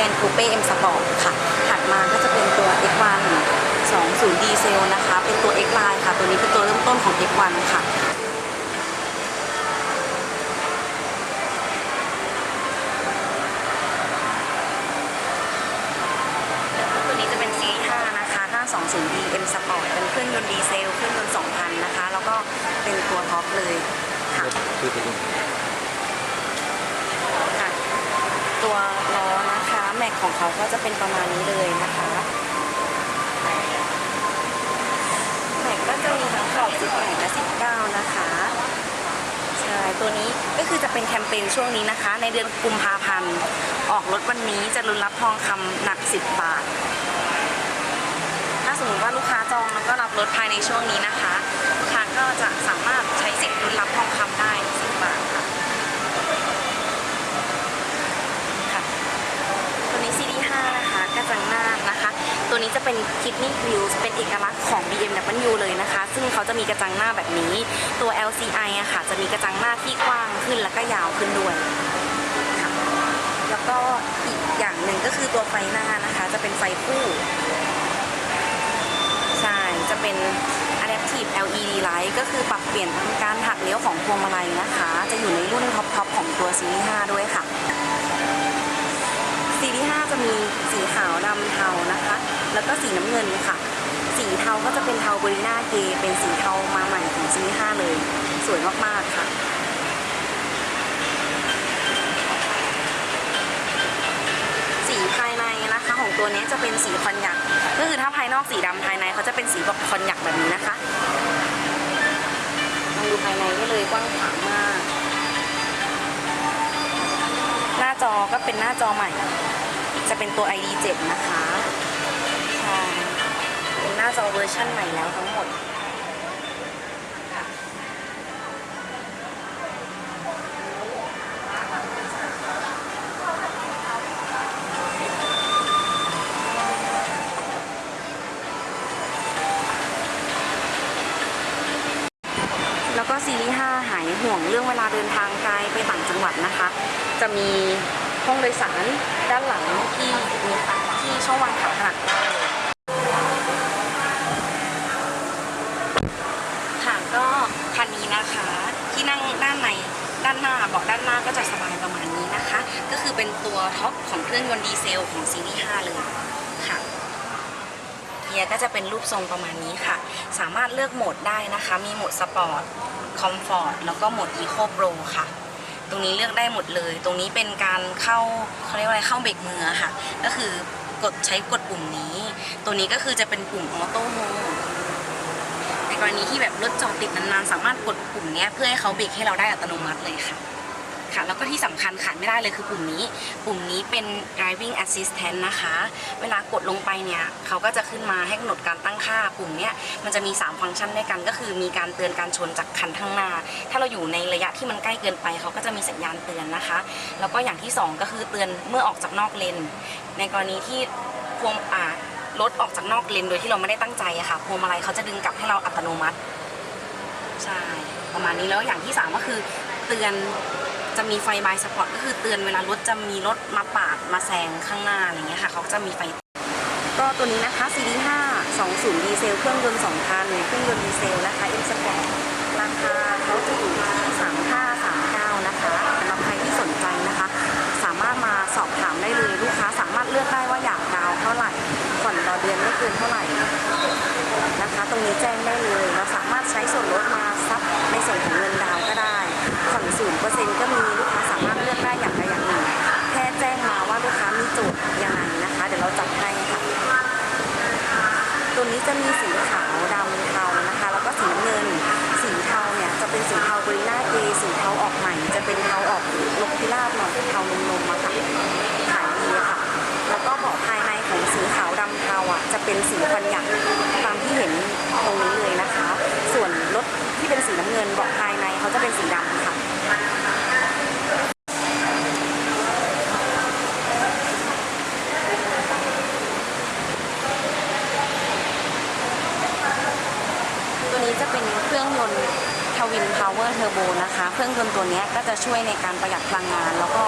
เป็นคูเป้ M Sport ค่ะ ถัดมาก็จะเป็นตัว X1 20 ดีเซลนะคะ เป็นตัว X Line ค่ะ ตัวนี้เป็นตัวเริ่มต้นของ X1 ค่ะตัวนี้จะเป็นซีรีส์5นะคะ 520D M Sport เป็นเครื่องยนต์ดีเซลเครื่องยนต์2,000 นะคะ แล้วก็เป็นตัวท็อปเลยค่ะคือตัวนี้ค่ะตัวล้อนะคะ แม็กของเขาก็จะเป็นประมาณนี้เลยนะคะแม็กก็จะมีทั้งขอบ18และ19 นะคะใช่ตัวนี้ก็คือจะเป็นแคมเปญช่วงนี้นะคะ ในเดือนกุมภาพันธ์ออกรถวันนี้จะลุ้นรับทองคำหนัก 10 บาท ถ้าสมมติว่าลูกค้าจองแล้วก็รับรถภายในช่วงนี้นะคะลูกค้าก็จะสามารถใช้สิทธิ์ลุ้นรับทองคำได้ 10 บาทค่ะ ค่ะ ตัวนี้ CD5 นะคะกระ จังหน้านะคะ ตัวนี้จะเป็น Kidney Grills เป็นเอกลักษณ์ของ BMW เลยนะคะ ซึ่งเขาจะมีกระจังหน้าแบบนี้ ตัว LCI อะค่ะ จะมีกระจังหน้าที่กว้างขึ้นแล้วก็ยาวขึ้นด้วยค่ะแล้วก็อีกอย่างหนึ่งก็คือตัวไฟหน้านะคะ จะเป็นไฟคู่ใช่จะเป็น Adaptive LED Light ก็คือปรับเปลี่ยนการหักเลี้ยวของพวงมาลัยนะคะ จะอยู่ในรุ่นท็อปๆของตัวซีรีส์5ด้วยค่ะ สีที่5จะมีสีขาวดำเทานะคะ แล้วก็สีน้ำเงินค่ะ สีเทาก็จะเป็นเทาบริน่าเกเป็นสีเทามาใหม่ของซีรีส์5เลย สวยมากๆค่ะสีภายในนะคะของตัวนี้จะเป็นสีคอนยักก็คือถ้าภายนอกสีดำภายในเขาจะเป็นสีแบบคอนยักแบบนี้นะคะลองดูภายในได้เลยกว้างขวางมาก หน้าจอก็เป็นหน้าจอใหม่ จะเป็นตัว ID 7 นะคะ ใช่ เป็นหน้าจอเวอร์ชั่นใหม่แล้วทั้งหมดค่ะแล้วก็ซีรีส์5หายห่วงเรื่องเวลาเดินทางไกลไปต่างจังหวัดนะคะ จะมี ห้องโดยสารด้านหลังที่มีที่ช่องวางขาขนาดได้เลยค่ะก็คันนี้นะคะ ที่นั่งด้านในด้านหน้าเบาะด้านหน้าก็จะสบายประมาณนี้นะคะ ก็คือเป็นตัวท็อปของเครื่องยนต์ดีเซลของซีรีส์5เลยค่ะเกียร์ก็จะเป็นรูปทรงประมาณนี้ค่ะ สามารถเลือกโหมดได้นะคะ มีโหมดสปอร์ตคอมฟอร์ตแล้วก็โหมดอีโคโปรค่ะ ตรงนี้เลือกได้หมดเลย ตรงนี้เป็นการเข้าเขาเรียกว่าอะไรเข้าเบรกมือค่ะ ก็คือกดใช้กดปุ่มนี้ ตัวนี้ก็คือจะเป็นปุ่มออโต้โฮในกรณีที่แบบรถจอดติดนานๆสามารถกดปุ่มนี้เพื่อให้เขาเบรกให้เราได้อัตโนมัติเลยค่ะ ค่ะ แล้วก็ที่สำคัญขาดไม่ได้เลยคือปุ่มนี้ ปุ่มนี้เป็น driving assistant นะคะ เวลากดลงไปเนี่ยเขาก็จะขึ้นมาให้กำหนดการตั้งค่า ปุ่มเนี้ยมันจะมี 3 ฟังก์ชันด้วยกัน ก็คือมีการเตือนการชนจากคันข้างหน้า ถ้าเราอยู่ในระยะที่มันใกล้เกินไปเขาก็จะมีสัญญาณเตือนนะคะ แล้วก็อย่างที่ 2 ก็คือเตือนเมื่อออกจากนอกเลน ในกรณีที่พวงอ่ารถออกจากนอกเลนโดยที่เราไม่ได้ตั้งใจอะค่ะพวงมาลัยเขาจะดึงกลับให้เราอัตโนมัติ ใช่ ประมาณนี้แล้วอย่างที่ 3 ก็คือเตือน จะมีไฟบายสปอร์ตก็คือเตือนเวลารถจะมีรถมาปาดมาแซงข้างหน้าอะไรเงี้ยค่ะเขาจะมีไฟ ก็ตัวนี้นะคะ CD 5 20 ดีเซลเครื่องยนต์2,000เครื่องยนต์ดีเซลนะคะ M Sport ราคาเขาจะอยู่ที่3539นะคะสำหรับใครที่สนใจนะคะ สามารถมาสอบถามได้เลยลูกค้าสามารถเลือกได้ว่าอยากดาวเท่าไหร่ผ่อนต่อเดือนไม่เกินเท่าไหร่นะคะ ตรงนี้แจ้งได้เลยเราสามารถใช้ส่วนลดมา จะมีสีขาวดำเทานะคะ แล้วก็สีน้ำเงิน สีเทาเนี่ยจะเป็นสีเทาบริน่าเกสีเทาออกใหม่ จะเป็นเทาออกลกพิราบหน่อยเทานมๆอะค่ะขายดีค่ะ แล้วก็เบาะภายในของสีขาวดำเทาอะจะเป็นสีฟันหยักตามที่เห็นตรงนี้เลยนะคะ ส่วนรถที่เป็นสีน้ำเงินเบาะภายในเขาจะเป็นสีดำค่ะ ตัวนี้จะเป็นเครื่องยนต์ทวินพาวเวอ เครื่องยนต์ตัวนี้ก็จะช่วยในการประหยัดพลังงาน แล้วก็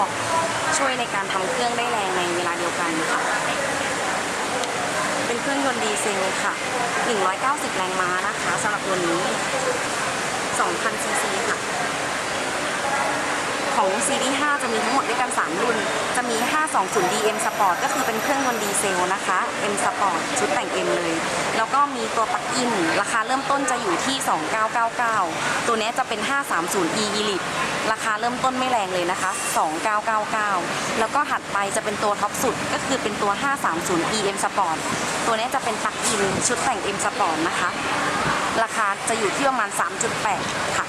ช่วยในการทำเครื่องได้แรงในเวลาเดียวกันค่ะ เป็นเครื่องยนต์ดีเซลค่ะ 190 แรงม้านะคะสำหรับตัวนี้2,000ซีซีค่ะ ของซีรีส์ 5 จะมีทั้งหมดด้วยกัน 3 รุ่น จะมี 520 DM Sport ก็คือเป็นเครื่องยนต์ดีเซลนะคะ M Sport ชุดแต่ง M เลย แล้วก็มีตัวปลั๊กอิน ราคาเริ่มต้นจะอยู่ที่ 2999 ตัวนี้จะเป็น 530 E Elite ราคาเริ่มต้นไม่แรงเลยนะคะ 2999 แล้วก็ถัดไปจะเป็นตัวท็อปสุดก็คือเป็นตัว 530 E M Sport ตัวนี้จะเป็นปลั๊กอินชุดแต่ง M Sport นะคะ ราคาจะอยู่ที่ประมาณ 3.8ค่ะ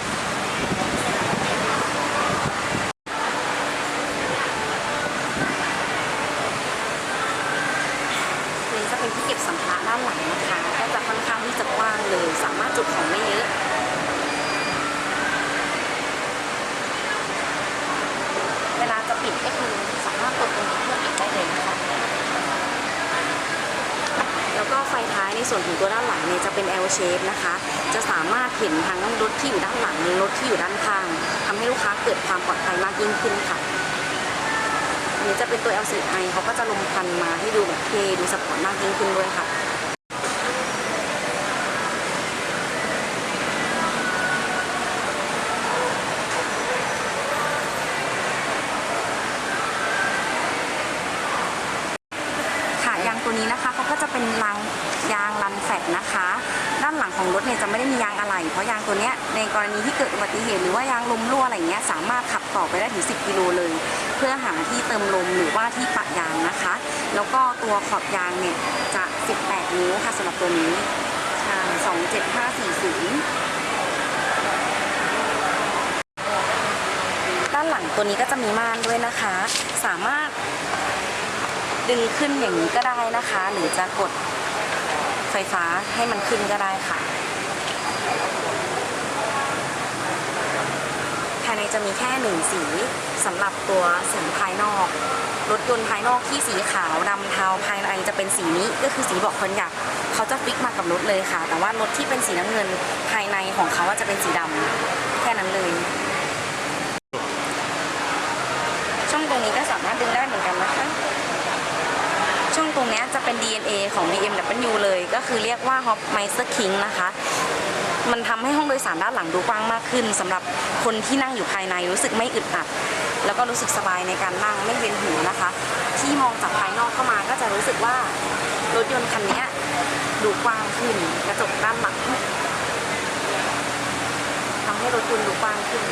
นี่จะ เป็นที่เก็บสัมภาระด้านหลังนะคะก็จะค่อนข้างที่จะกว้างเลย สามารถจุของไม่เยอะเวลาจะปิดก็คือสามารถกดตรงนี้เพื่อปิดได้เลยนะคะแล้วก็ไฟท้ายในส่วนของตัวด้านหลังเนี่ยจะเป็น L shape นะคะ จะสามารถเห็นทั้งรถที่อยู่ด้านหลังรถที่อยู่ด้านข้างทำให้ลูกค้าเกิดความปลอดภัยมากยิ่งขึ้นค่ะ นี้จะเป็นตัว LCI เขาก็จะลมควันมาให้ดูแบบเท่ดูสปอร์ตมากยิ่งขึ้นด้วยค่ะยางตัวนี้นะคะเขาก็จะเป็นรางยางรันแฟตนะคะ ด้านหลังของรถเนี่ยจะไม่ได้มียางอะไหล่เพราะยางตัวเนี้ยในกรณีที่เกิดอุบัติเหตุหรือว่ายางลมรั่วอะไรเงี้ยสามารถขับต่อไปได้ถึง 10 กิโลเลย พื่อหาที่เติมลมหรือว่าที่ปะยางนะคะ แล้วก็ตัวขอบยางเนี่ยจะ 18 นิ้วค่ะสำหรับตัวนี้ใช่27540ด้านหลังตัวนี้ก็จะมีม่านด้วยนะคะ สามารถดึงขึ้นอย่างนี้ก็ได้นะคะ หรือจะกดไฟฟ้าให้มันขึ้นก็ได้ค่ะายในจะมีแค่หนึ่งสีสำหรับตัวสีภายนอก รถยนต์ภายนอกที่สีขาวดำเทาภายในจะเป็นสีนี้ก็คือสีบาะคนอยากเขาจะฟิกมากับรถเลยค่ะ แต่ว่ารถที่เป็นสีน้ำเงินภายในของเขาจะเป็นสีดำแค่นั้นเลยช่องตรงนี้ก็สามารถดึงได้เหมือนกันนะคะช่องตรงนี้จะเป็น DNA ของ BMW เลย ก็คือเรียกว่า Hofmeister King นะคะ มันทำให้ห้องโดยสารด้านหลังดูกว้างมากขึ้นสำหรับคนที่นั่งอยู่ภายในรู้สึกไม่อึดอัด แล้วก็รู้สึกสบายในการนั่งไม่เวียนหัวนะคะ ที่มองจากภายนอกเข้ามาก็จะรู้สึกว่ารถยนต์คันนี้ดูกว้างขึ้นกระจกด้านหลังทำให้รถยนต์ดูกว้างขึ้น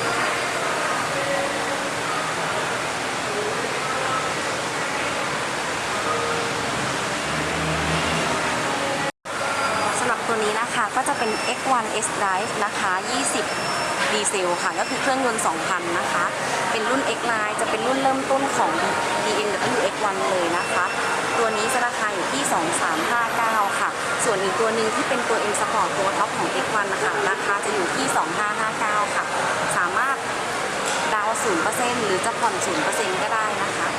สำหรับตัวนี้นะคะ ก็จะเป็น X1 S Drive นะคะ 20 ดีเซลค่ะ ก็คือเครื่องยนต์2,000 นะคะ เป็นรุ่น X Line จะเป็นรุ่นเริ่มต้นของ BMW X1 เลยนะคะ ตัวนี้จะราคาอยู่ที่ 2359 ค่ะ ส่วนอีกตัวหนึ่งที่เป็นตัว M Sport ตัวท็อปของ X1 นะคะราคาจะอยู่ที่ 2559 ค่ะ สามารถดาวน์0%หรือจะผ่อน0%ก็ได้นะคะ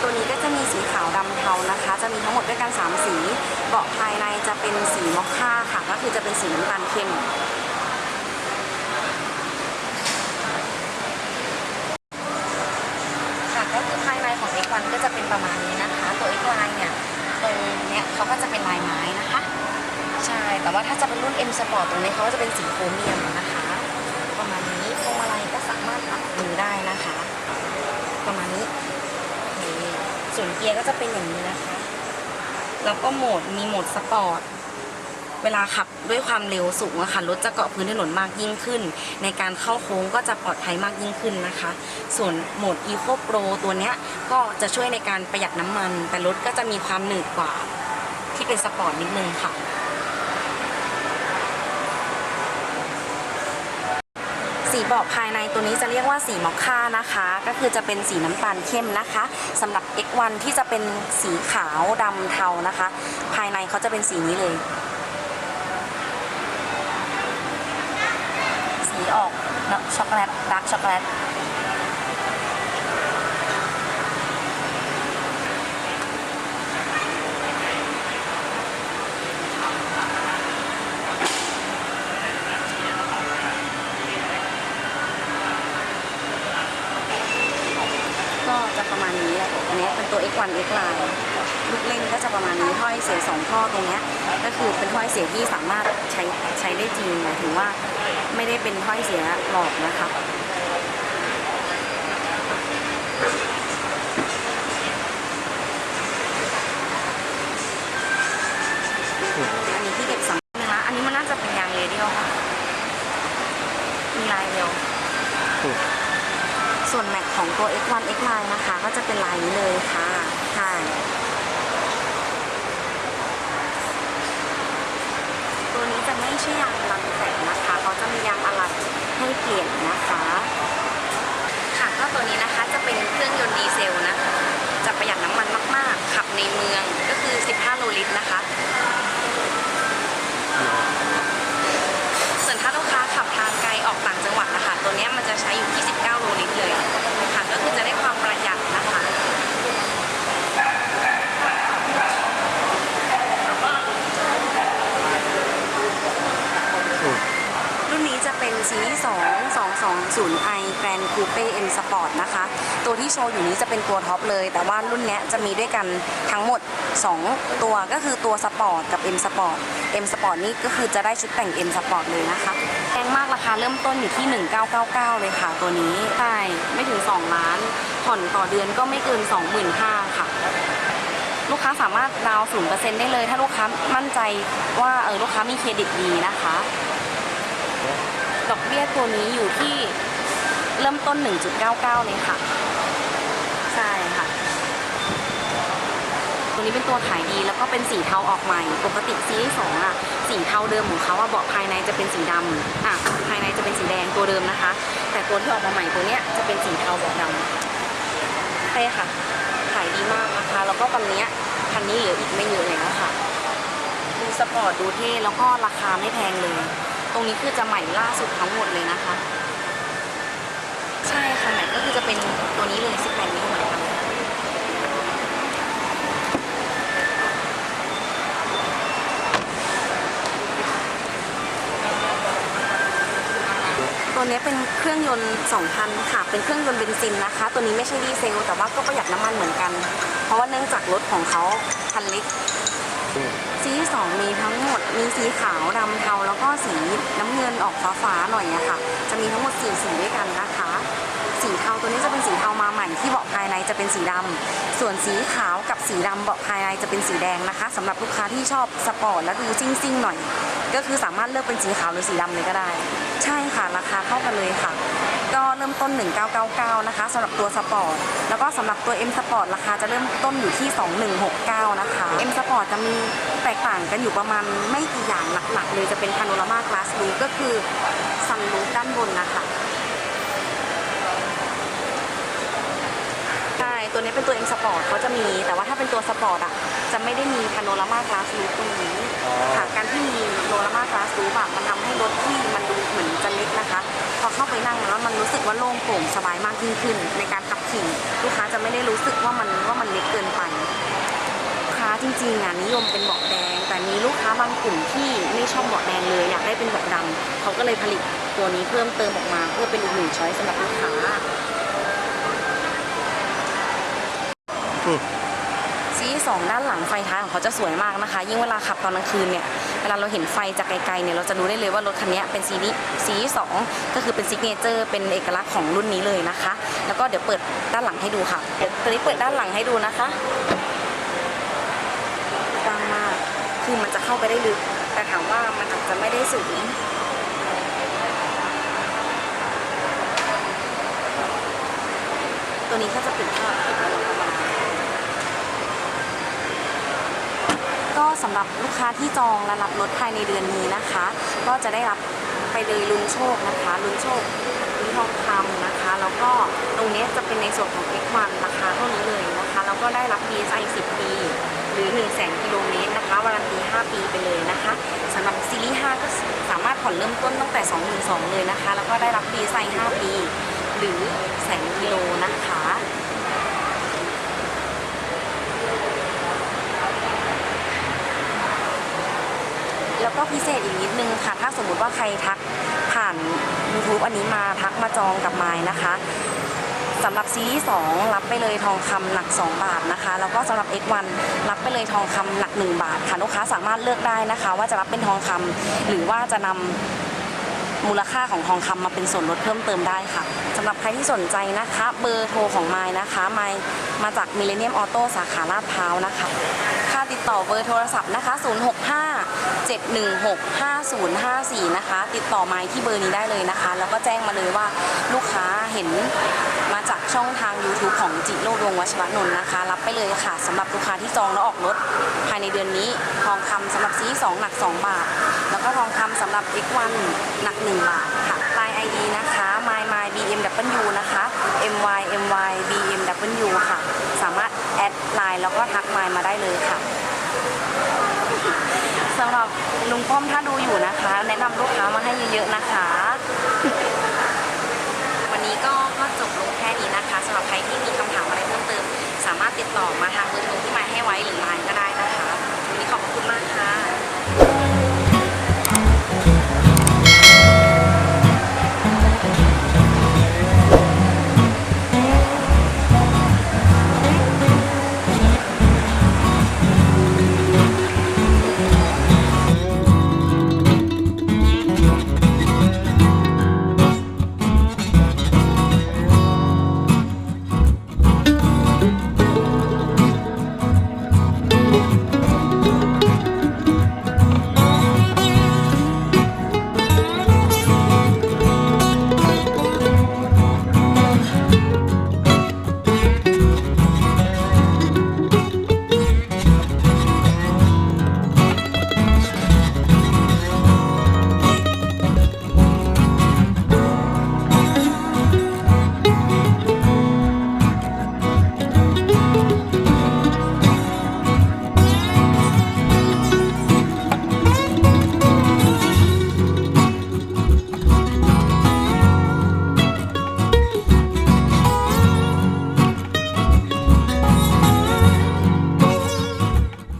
ตัวนี้ก็ จะมีสีขาวดำเทานะคะ จะมีทั้งหมดด้วยกัน 3 สี เบาะภายในจะเป็นสีมอคค่าค่ะ ก็คือจะเป็นสีน้ำตาลเข้มค่ะก็คือภายในของ X1 ก็จะเป็นประมาณนี้นะคะ ตัว X-Line เนี่ยตรงเนี้ยเขาก็จะเป็นลายไม้นะคะ ใช่ แต่ว่าถ้าจะเป็นรุ่น M Sport ตรงนี้เขาก็จะเป็นสีโครเมียมนะคะ ประมาณนี้พวงมาลัยก็สามารถปรับมือได้นะคะ ประมาณนี้ นี่ ส่วนเกียร์ก็จะเป็นอย่างนี้นะคะ แล้วก็โหมดมีโหมดสปอร์ต เวลาขับด้วยความเร็วสูงอะค่ะรถจะเกาะพื้นถนนมากยิ่งขึ้น ในการเข้าโค้งก็จะปลอดภัยมากยิ่งขึ้นนะคะ ส่วนโหมด Eco Pro ตัวเนี้ยก็จะช่วยในการประหยัดน้ำมัน แต่รถก็จะมีความหนืดกว่า ที่เป็นสปอร์ตนิดนึงค่ะ สีเบาะภายในตัวนี้จะเรียกว่าสีมอคค่านะคะ ก็คือจะเป็นสีน้ำตาลเข้มนะคะสำหรับ X1 ที่จะเป็นสีขาวดำเทานะคะ ภายในเขาจะเป็นสีนี้เลย สีออกช็อกโกแลตดาร์กช็อกโกแลต ตัว X1 X line ลูกเล่นก็จะประมาณนี้ถ้อยเสียสองท่อตรงเนี้ยก็คือเป็นถ้อยเสียที่สามารถใช้ใช้ได้จริงหมายถึงว่าไม่ได้เป็นถ้อยเสียหลอกนะคะอันนี้ที่เก็บสำคัญนะคะ อันนี้มันน่าจะเป็นยางเรเดียลค่ะ มีลายเดียวอืมส่วนแม็กของตัว X1 X line นะคะ ก็จะเป็นลายนี้เลยค่ะใช่ ตัวนี้จะไม่ใช่ยางลำแตกนะคะ เขาจะมียางอะไหล่ให้เปลี่ยนนะคะ ค่ะก็ตัวนี้นะคะจะเป็นเครื่องยนต์ดีเซลนะคะ จะประหยัดน้ำมันมากๆ ขับในเมืองก็คือ 15 โลลิตรนะคะ ส่วนถ้าลูกค้าขับทางไกลออกต่างจังหวัดนะคะตัวเนี้ยมันจะใช้อยู่ที่ 19 โลลิตรเลยค่ะ ก็คือจะได้ความประหยัดนะคะ รุ่นนี้จะเป็นซีรีส์ 20i Grand Coupe M Sport นะคะ ตัวที่โชว์อยู่นี้จะเป็นตัวท็อปเลย แต่ว่ารุ่นนี้จะมีด้วยกันทั้งหมด 2 ตัวก็คือตัวสปอร์ตกับ M Sport M Sport นี่ก็คือจะได้ชุดแต่ง M Sport เลยนะคะแพงมากราคาเริ่มต้นอยู่ที่ 1999 เลยค่ะ ตัวนี้ใช่ไม่ถึง 2 ล้าน ผ่อนต่อเดือนก็ไม่เกิน 25,000 ค่ะลูกค้าสามารถดาวน์0%ได้เลย ถ้าลูกค้ามั่นใจว่าเออลูกค้ามีเครดิตดีนะคะ ดอกเบี้ยตัวนี้อยู่ที่เริ่มต้น 1.99 เลยค่ะ ใช่ค่ะ ตัวนี้เป็นตัวขายดีแล้วก็เป็นสีเทาออกใหม่ ปกติซีรีส์สองอะสีเทาเดิมของเขาอะเบาะภายในจะเป็นสีดำอะภายในจะเป็นสีแดงตัวเดิมนะคะ แต่ตัวที่ออกมาใหม่ตัวเนี้ยจะเป็นสีเทาเบาะดำใช่ค่ะ ขายดีมากนะคะ แล้วก็ตอนเนี้ยคันนี้เหลืออีกไม่เยอะเลยนะคะดูสปอร์ตดูเท่แล้วก็ราคาไม่แพงเลย ตรงนี้คือจะใหม่ล่าสุดทั้งหมดเลยนะคะ ใช่ค่ะใหม่ก็คือจะเป็นตัวนี้เลย 18 นิ้วเหมือนกันตัวนี้เป็นเครื่องยนต์2,000ค่ะ เป็นเครื่องยนต์เบนซินนะคะ ตัวนี้ไม่ใช่ดีเซล แต่ว่าก็ประหยัดน้ำมันเหมือนกัน เพราะว่าเนื่องจากรถของเขาคันเล็ก ที่สองมีทั้งหมดมีสีขาวดำเทาแล้วก็สีน้ำเงินออกฟ้าๆหน่อยอะค่ะจะมีทั้งหมดสี่สีด้วยกันนะคะ สีเทาตัวนี้จะเป็นสีเทามาใหม่ที่เบาะภายในจะเป็นสีดำส่วนสีขาวกับสีดำเบาะภายในจะเป็นสีแดงนะคะสำหรับลูกค้าที่ชอบสปอร์ตและดูซิงซิ่งๆหน่อย ก็คือสามารถเลือกเป็นสีขาวหรือสีดำเลยก็ได้ ใช่ค่ะราคาเท่ากันเลยค่ะ ก็เริ่มต้น 1999 นะคะสำหรับตัวสปอร์ตแล้วก็สำหรับตัว M Sport ราคาจะเริ่มต้นอยู่ที่ 2169 นะคะ M Sport จะมีแตกต่างกันอยู่ประมาณไม่กี่อย่างหลักๆเลยจะเป็น Panorama Glass Roof ก็คือ Sun Roof ด้านบนนะคะ ใช่ ตัวนี้เป็นตัว M Sport เขาจะมี แต่ว่าถ้าเป็นตัวสปอร์ตอะจะไม่ได้มี Panorama Glass Roof ตรงนี้อ๋อค่ะการที่มี Panorama Glass Roof อะมันทำให้รถที่มันดูเหมือนจะเล็กนะคะ พอเข้าไปนั่งแล้วมันรู้สึกว่าโล่งโปร่งสบายมากยิ่งขึ้น ในการขับขี่ลูกค้าจะไม่ได้รู้สึกว่ามันว่ามันเล็กเกินไปลูกค้าจริงๆอะนิยมเป็นเบาะแดง แต่มีลูกค้าบางกลุ่มที่ไม่ชอบเบาะแดงเลยอยากได้เป็นเบาะดำเขาก็เลยผลิตตัวนี้เพิ่มเติมออกมา เพื่อเป็นอีกหนึ่งช้อยสำหรับลูกค้า อืม ซีสองด้านหลังไฟท้ายของเขาจะสวยมากนะคะ ยิ่งเวลาขับตอนกลางคืนเนี่ยเวลาเราเห็นไฟจากไกลๆเนี่ยเราจะรู้ได้เลยว่ารถคันนี้เป็นซีรีส์ซีสองก็คือเป็นซิกเนเจอร์เป็นเอกลักษณ์ของรุ่นนี้เลยนะคะ แล้วก็เดี๋ยวเปิดด้านหลังให้ดูค่ะเดี๋ยวตัวนี้เปิดด้านหลังให้ดูนะคะกว้างมากคือมันจะเข้าไปได้ลึก แต่ถามว่ามันอาจจะไม่ได้สูงตัวนี้ก็จะเป็นภาพที่เราะมาณ ก็สำหรับลูกค้าที่จองและรับรถภายในเดือนนี้นะคะ ก็จะได้รับไปเลยลุ้นโชคนะคะลุ้นโชคลุ้นทองคำนะคะ แล้วก็ตรงนี้จะเป็นในส่วนของ X1 ราคาเท่านี้เลยนะคะ แล้วก็ได้รับ DSI 10 ปี หรือ 1 0 0 0 0กิโลเมตรนะคะวารันตี 5 ปีไปเลยนะคะสำหรับซีรีส์ 5 ก็สามารถผ่อนเริ่มต้นตั้งแต่ 22,000เลยนะคะ แล้วก็ได้รับ DSI 5 ปี หรือแสนกิโลนะคะ แล้ว ก็พิเศษอีกนิดนึงค่ะ ถ้าสมมุติว่าใครทักผ่าน YouTube อันนี้มาทักมาจองกับไมล์นะคะสำหรับซีรีส์2รับไปเลยทองคำหนัก 2 บาทนะคะ แล้วก็สำหรับ X1 รับไปเลยทองคำหนัก 1 บาทค่ะลูกค้าสามารถเลือกได้นะคะ ว่าจะรับเป็นทองคำหรือว่าจะนำมูลค่าของทองคำมาเป็นส่วนลดเพิ่มเติมได้ค่ะสำหรับใครที่สนใจนะคะ เบอร์โทรของไมล์นะคะไมล์มาจากมิเลเนียมออโต้สาขาลาดพร้าวนะคะ ค่าติดต่อเบอร์โทรศัพท์นะคะ 065 716 5054 นะคะ ติดต่อไมล์ที่เบอร์นี้ได้เลยนะคะ แล้วก็แจ้งมาเลยว่าลูกค้าเห็นมาจากช่องทาง YouTube ของจิโรดวงวัชรนนท์นะคะ รับไปเลยค่ะสำหรับลูกค้าที่จองแล้วออกรถภายในเดือนนี้ ทองคำสำหรับซีสองหนัก 2 บาท แล้วก็ทองคำสำหรับ X1 หนัก 1 บาทค่ะลาย ID นะคะ my my BMW นะคะ my my BMW ค่ะ สามารถแอดไลน์แล้วก็ทักไลน์มาได้เลยค่ะ สำหรับลุงป้อมถ้าดูอยู่นะคะ แนะนำลูกค้ามาให้เยอะๆนะคะ วันนี้ก็ก็จบลงแค่นี้นะคะสำหรับใครที่มีคำถามอะไรเพิ่มเติม สามารถติดต่อมาทางเบอร์โทรที่หมายให้ไว้หรือไลน์ก็ได้นะคะวันนี้ขอบคุณมากค่ะ